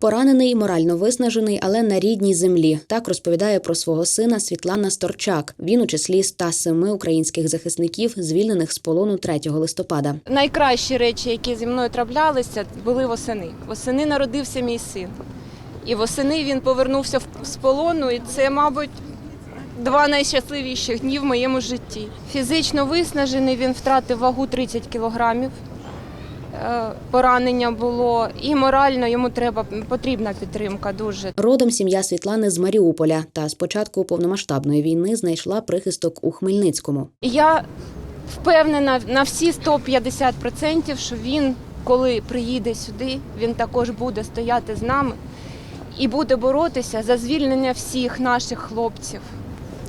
Поранений, морально виснажений, але на рідній землі. Так розповідає про свого сина Світлана Сторчак. Він у числі 107 українських захисників, звільнених з полону 3 листопада. Найкращі речі, які зі мною траплялися, були восени. Восени народився мій син. І восени він повернувся з полону, і це, мабуть, два найщасливіших дні в моєму житті. Фізично виснажений, він втратив вагу 30 кілограмів. Е, Поранення було і морально йому треба потрібна підтримка дуже. Родом сім'я Світлани з Маріуполя та з початку повномасштабної війни знайшла прихисток у Хмельницькому. Я впевнена на всі 150%, що він, коли приїде сюди, він також буде стояти з нами і буде боротися за звільнення всіх наших хлопців,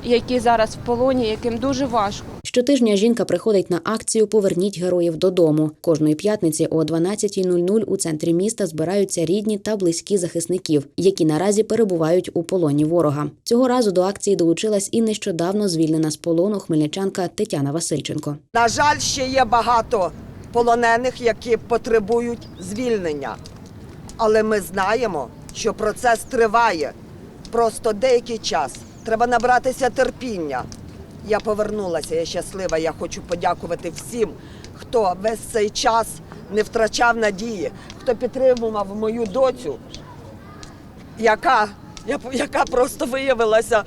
які зараз в полоні, яким дуже важко. Щотижня жінка приходить на акцію Поверніть героїв додому. Кожної п'ятниці о 12.00 у центрі міста збираються рідні та близькі захисників, які наразі перебувають у полоні ворога. Цього разу до акції долучилась і нещодавно звільнена з полону хмельничанка Тетяна Васильченко. На жаль, ще є багато полонених, які потребують звільнення. Але ми знаємо, що процес триває. Просто деякий час. Треба набратися терпіння. Я повернулася, я щаслива. Я хочу подякувати всім, хто весь цей час не втрачав надії, хто підтримував мою доцю, яка, яка просто виявилася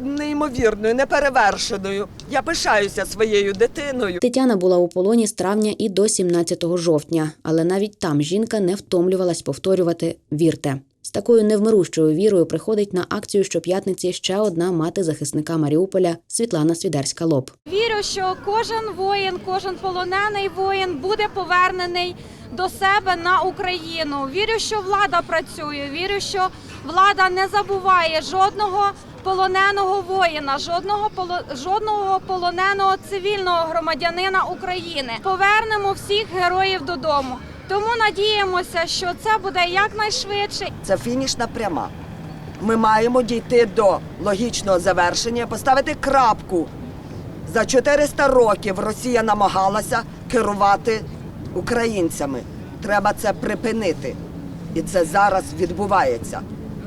неймовірною, неперевершеною. Я пишаюся своєю дитиною. Тетяна була у полоні з травня і до 17 жовтня, але навіть там жінка не втомлювалась повторювати Вірте. З такою невмирущою вірою приходить на акцію щоп'ятниці ще одна мати захисника Маріуполя Світлана Свідерська Лоб. Вірю, що кожен воїн, кожен полонений воїн буде повернений до себе на Україну. Вірю, що влада працює. Вірю, що влада не забуває жодного полоненого воїна, жодного жодного полоненого цивільного громадянина України. Повернемо всіх героїв додому. Тому надіємося, що це буде якнайшвидше Це фінішна пряма. Ми маємо дійти до логічного завершення, поставити крапку. За 400 років Росія намагалася керувати українцями. Треба це припинити. І це зараз відбувається.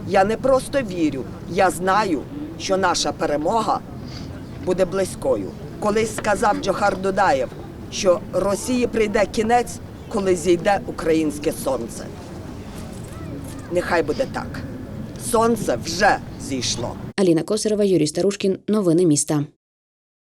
Я не просто вірю, я знаю, що наша перемога буде близькою. Колись сказав Джохар Дудаєв, що Росії прийде кінець, коли зійде українське сонце. Нехай буде так. Сонце вже зійшло. Аліна Косарова, Юрій Старушкін. Новини міста.